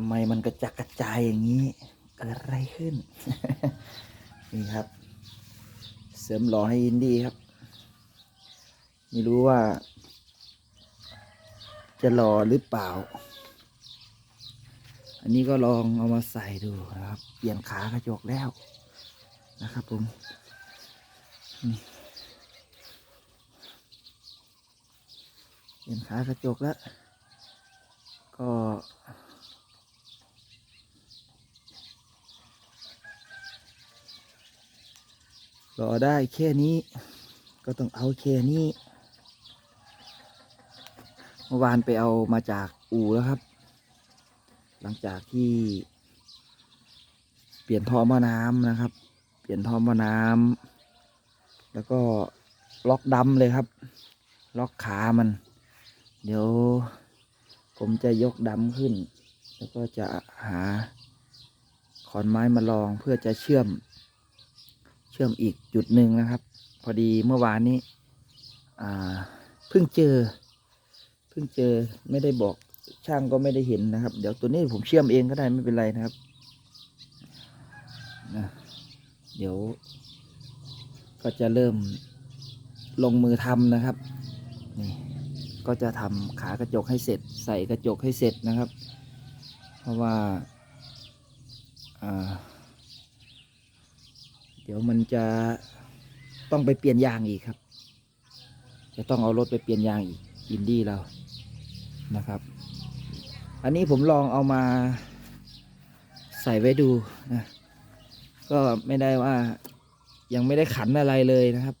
ำไมมันกระจักกระจายอย่างนี้ เกิดอะไรขึ้น นี่ครับ เสริมหล่อให้อินดี้ครับ ไม่รู้ว่า จะหล่อหรือเปล่า อันนี้ก็ลองเอามาใส่ดูนะครับ เปลี่ยนขากระจกแล้วนะครับผมนี่เปลี่ยนขากระจกแล้ว ก็ รอได้แค่นี้ ก็ต้องเอาแค่นี้เมื่อวานไปเอามาจากอู่แล้วครับ หลังจากที่เปลี่ยนท่อม้อน้ำนะครับ เปลี่ยนท่อม้อน้ำแล้วก็ล็อกดำเลยครับ ล็อกขามัน เดี๋ยวผมจะยกดำขึ้น แล้วก็จะหาขอนไม้มาลองเพื่อจะเชื่อม ชื่อมอีกจุดหนึ่งนะครับ พอดีเมื่อวานนี้เพิ่งเจอ เพิ่งเจอไม่ได้บอกช่างก็ไม่ได้เห็นนะครับ เดี๋ยวตัวนี้ผมเชื่อมเองก็ได้ไม่เป็นไรนะครับนะเดี๋ยว ก็จะเริ่มลงมือทำนะครับนี่ก็จะทำขากระจกให้เสร็จ ใส่กระจกให้เสร็จนะครับ เพราะว่าอ่า ดี๋ยวมันจะต้องไปเปลี่ยนยางอีกครับ จะต้องเอารถไปเปลี่ยนยางอีกอินดี้เรานะครับ อันนี้ผมลองเอามาใส่ไว้ดูนะก็ไม่ได้ว่ายังไม่ได้ขันอะไรเลยนะครับ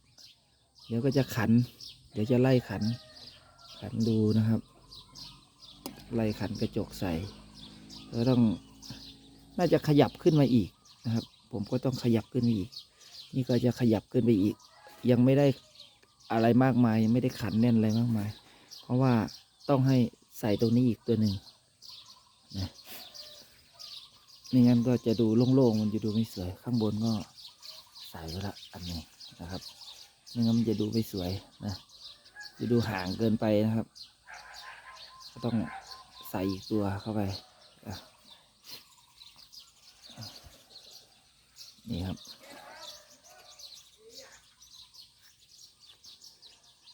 เดี๋ยวก็จะขัน เดี๋ยวจะไล่ขัน ขันดูนะครับ ไล่ขันกระจกใส่แล้วต้องน่าจะขยับขึ้นมาอีกนะครับ ผมก็ต้องขยับขึ้นไปอีก นี่ก็จะขยับขึ้นไปอีก ยังไม่ได้อะไรมากมายยังไม่ได้ขันแน่นอะไรมากมาย เพราะว่าต้องให้ใส่ตรงนี้อีกตัวหนึ่งนะไม่งั้นก็จะดูโล่งๆมันจะดูไม่สวยข้างบนก็ใส่ไว้ละอันนี้นะครับไม่งั้นมันจะดูไม่สวยนะจะดูห่างเกินไปนะครับ ก็ต้องใส่อีกตัวเข้าไปอะ นี่ครับ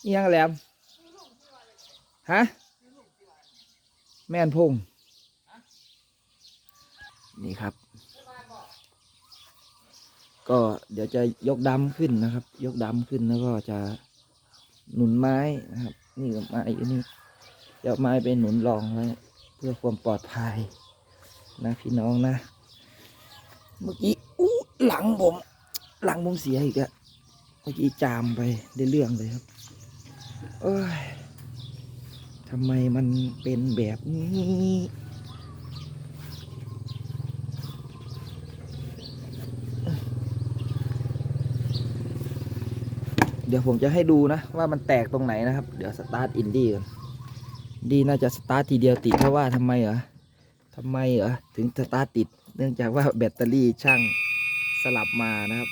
อิหยังแหลมฮะแม่นพงนี่ครับ ก็เดี๋ยวจะยกดำขึ้นนะครับ ยกดำขึ้นแล้วก็จะหนุนไม้นะครับ นี่ก็ไม้อยู่นี่จะเอาไม้ไปหนุนรองไว้เพื่อความปลอดภัยนะพี่น้องนะ เมื่อกี้อู้ หลังผม หลังผมเสียอีกอะเมื่อกี้จามไปได้เรื่องเลยครับ เอ้ยทำไมมันเป็นแบบนี้เดี๋ยวผมจะให้ดูนะ ว่ามันแตกตรงไหนนะครับ เดี๋ยวสตาร์ทอินดี้ก่อนดีน่าจะสตาร์ททีเดียวติดเพราะว่าทำไมเหรอทำไมเหรอถึงสตาร์ทติด เนื่องจากว่าแบตเตอรี่ช่าง สลับมานะครับ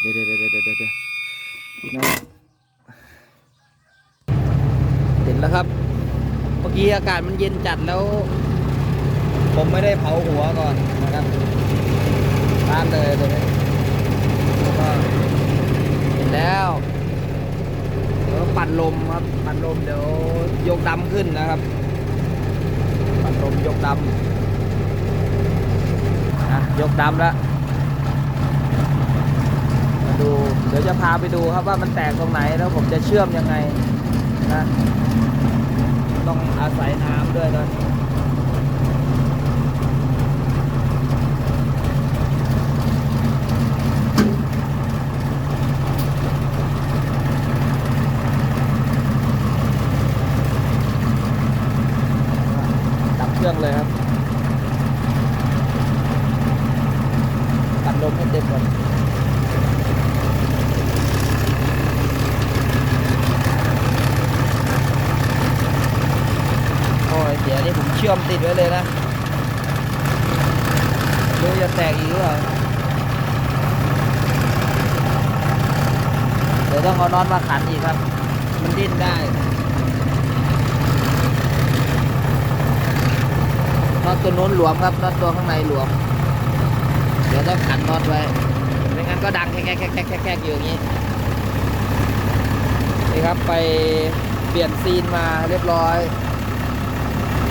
เดี๋ยวเดี๋ยวเดี๋ยวเดี๋ยวเดี๋ยวพี่น้องเห็นแล้วครับ เมื่อกี้อากาศมันเย็นจัดแล้ว ผมไม่ได้เผาหัวก่อนนะครับตามเลยตัวนี้แล้วก็เห็นแล้วแล้วปั่นลมครับ ปั่นลมเดี๋ยวยกดำขึ้นนะครับ ปั่นลมยกดำ ยกดำแล้วมาดูเดี๋ยวจะพาไปดูครับว่ามันแตกตรงไหนแล้วผมจะเชื่อมยังไงนะต้องอาศัยน้ำด้วยตอนนี้ ดับเครื่องเลยครับ ตัดลมให้เต็มก่อนโอ้ยเดี๋ยวนี้ผมเชื่อมติดไว้เลยนะดูจะแตกอีกหรือเปล่าเดี๋ยวต้องเอาน็อตมาขันอีกครับ มันดิ้นได้อตตัวโน้นหลวมครับน็อตตัวข้างในหลวม เดี๋ยวต้องขันน็อตไว้ไม่งั้นก็ดังแค่แค่แค่แค่แค่อยู่อย่างนี้นี่ครับไปเปลี่ยนซีนมาเรียบร้อย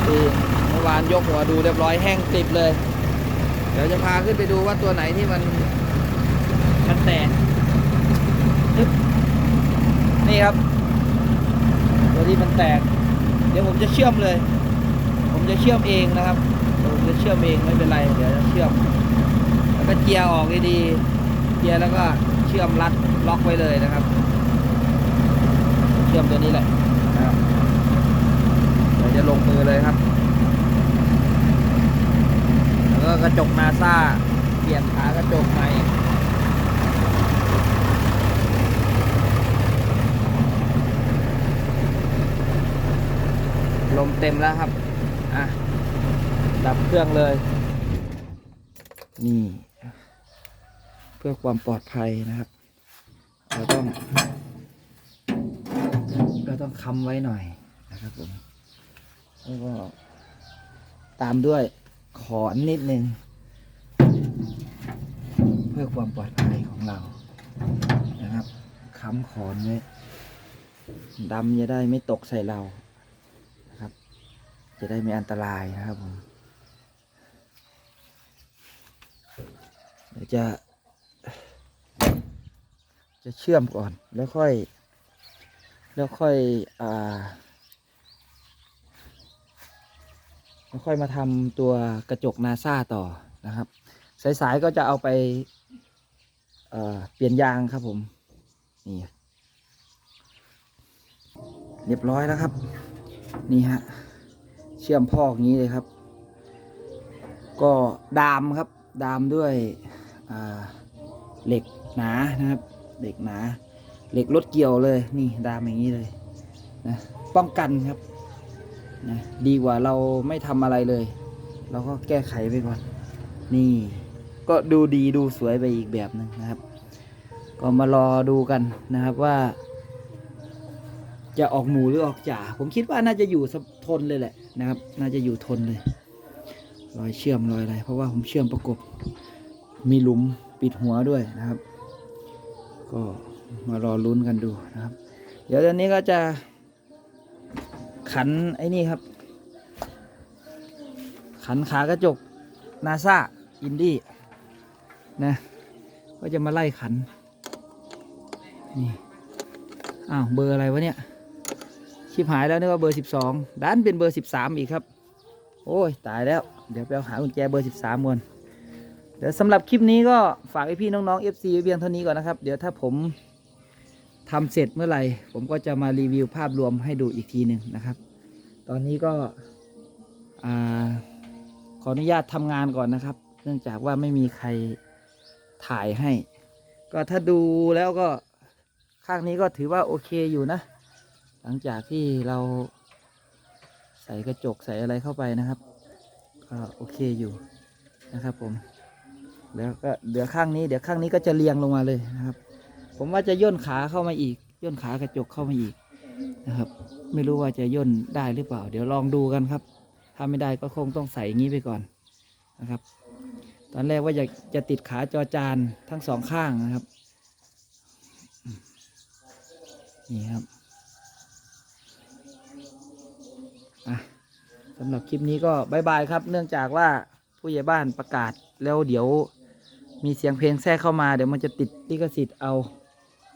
นี่เมื่อวานยกหัวดูเรียบร้อยแห้งกริบเลย เดี๋ยวจะพาขึ้นไปดูว่าตัวไหนที่มันมันแตกนี่ครับ ตัวที่มันแตก เดี๋ยวผมจะเชื่อมเลย ผมจะเชื่อมเองนะครับผมจะเชื่อมเองไม่เป็นไร เดี๋ยวจะเชื่อม แล้วก็เจียร์ออกดีๆเจียร์แล้วก็เชื่อมรัดล็อกไว้เลยนะครับ เชื่อมตัวนี้แหละนะครับเดี๋ยว จะลงมือเลยครับ แล้วก็กระจกนาซาเปลี่ยนขากระจกใหม่ลมเต็มแล้วครับ อะ ดับเครื่องเลย นี่ เพื่อความปลอดภัยนะครับ เราต้อง เราต้องค้ำไว้หน่อยนะครับผม แล้วก็ตามด้วยขอนนิดนึง เพื่อความปลอดภัยของเรานะครับค้ำขอนไว้ดำจะได้ไม่ตกใส่เรานะครับ จะได้ไม่อันตรายนะครับผมเดี๋ยวจะจะเชื่อมก่อนแล้วค่อย แล้วค่อย อ่า แล้วค่อยมาทำตัวกระจกนาซาต่อนะครับ สายๆก็จะเอาไปเเปลี่ยนยางครับผม นี่ เรียบร้อยแล้วครับ นี่ฮะ เชื่อมพอกนี้เลยครับ ก็ดามครับ ดามด้วยเหล็กหนานะครับ เหล็กหนา เหล็กรถเกี่ยวเลย นี่ดามอย่างนี้เลยนะ ป้องกันครับ นะดีกว่าเราไม่ทำอะไรเลย เราก็แก้ไขไปก่อน นี่ ก็ดูดีดูสวยไปอีกแบบหนึ่งนะครับ ก็มารอดูกันนะครับว่า จะออกหมูหรือออกจ่า ผมคิดว่าน่าจะอยู่สักทนเลยแหละนะครับ น่าจะอยู่ทนเลย รอยเชื่อมรอยอะไร เพราะว่าผมเชื่อมประกบ มีหลุมปิดหัวด้วยนะครับ ก็มารอลุ้นกันดูนะครับ เดี๋ยวตอนนี้ก็จะ ขันไอ้นี่ครับ ขันขากระจกนาซาอินดี้นะก็จะมาไล่ขัน นี่ อ้าว เบอร์อะไรวะเนี่ย ชิบหายแล้วนึกว่าเบอร์สิบสองดันเป็นเบอร์สิบสามอีกครับ โอ้ย ตายแล้ว เดี๋ยวไปเอาหากุญแจเบอร์สิบสามก่อนเดี๋ยวสำหรับคลิปนี้ก็ฝากพี่น้องๆ FC ไว้เพียงเท่านี้ก่อนนะครับ เดี๋ยวถ้าผม ทำเสร็จเมื่อไหร่ผมก็จะมารีวิวภาพรวมให้ดูอีกทีหนึ่งนะครับ ตอนนี้ก็ขออนุญาตทำงานก่อนนะครับ เนื่องจากว่าไม่มีใครถ่ายให้ ก็ถ้าดูแล้วก็ข้างนี้ก็ถือว่าโอเคอยู่นะ หลังจากที่เราใส่กระจกใส่อะไรเข้าไปนะครับ ก็โอเคอยู่นะครับผม แล้วก็เดี๋ยวข้างนี้ เดี๋ยวข้างนี้ก็จะเรียงลงมาเลยนะครับ ผมว่าจะย่นขาเข้ามาอีก ย่นขากระจกเข้ามาอีกนะครับ ไม่รู้ว่าจะย่นได้หรือเปล่า เดี๋ยวลองดูกันครับ ถ้าไม่ได้ก็คงต้องใส่งี้ไปก่อนนะครับ ตอนแรกว่าอยากจะติดขาจอจานทั้งสองข้างนะครับนี่ครับอะสำหรับคลิปนี้ก็บายบายครับ เนื่องจากว่าผู้ใหญ่บ้านประกาศแล้วเดี๋ยวมีเสียงเพลงแทรกเข้ามาเดี๋ยวมันจะติดลิขสิทธิ์เอา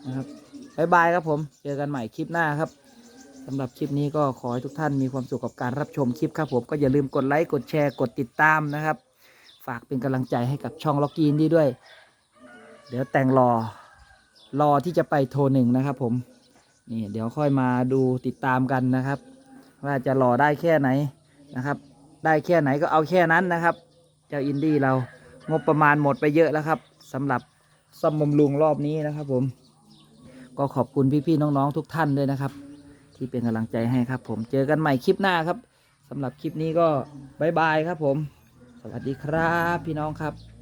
นะครับบายบายครับผม เจอกันใหม่คลิปหน้าครับสำหรับคลิปนี้ก็ขอให้ทุกท่านมีความสุขกับการรับชมคลิปครับผมก็อย่าลืมกดไลค์กดแชร์กดติดตามนะครับ ฝากเป็นกำลังใจให้กับช่องล็อกกีนดีด้วย เดี๋ยวแต่งรอรอที่จะไปโทรหนึ่งนะครับ ผมนี่เดี๋ยวค่อยมาดูติดตามกันนะครับ ว่าจะรอได้แค่ไหนนะครับ ได้แค่ไหนก็เอาแค่นั้นนะครับ เจ้าอินดี้เรางบประมาณหมดไปเยอะแล้วครับสำหรับซ่อมบำรุงรอบนี้นะครับผม ก็ขอบคุณพี่ๆน้องๆทุกท่านด้วยนะครับ ที่เป็นกำลังใจให้ครับ ผมเจอกันใหม่คลิปหน้าครับสำหรับคลิปนี้ก็บายบายครับผม สวัสดีครับพี่น้องครับ